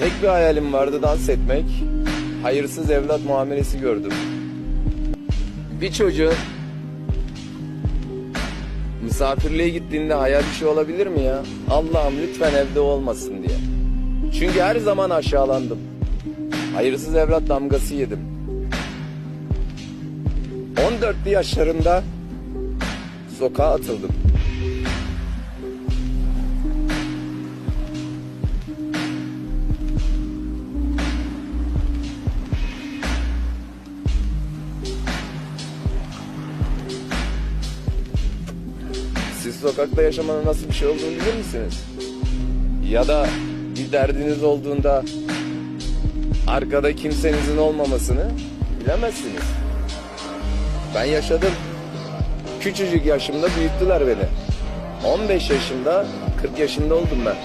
Tek bir hayalim vardı dans etmek. Hayırsız evlat muamelesi gördüm. Bir çocuğun misafirliğe gittiğinde hayal bir şey olabilir mi ya? Allah'ım lütfen evde olmasın diye. Çünkü her zaman aşağılandım. Hayırsız evlat damgası yedim. 14'lü yaşlarımda sokağa atıldım. Siz sokakta yaşamanın nasıl bir şey olduğunu bilir misiniz? Ya da bir derdiniz olduğunda arkada kimsenizin olmamasını bilemezsiniz. Ben yaşadım. Küçücük yaşımda büyüttüler beni. 15 yaşında 40 yaşında oldum ben.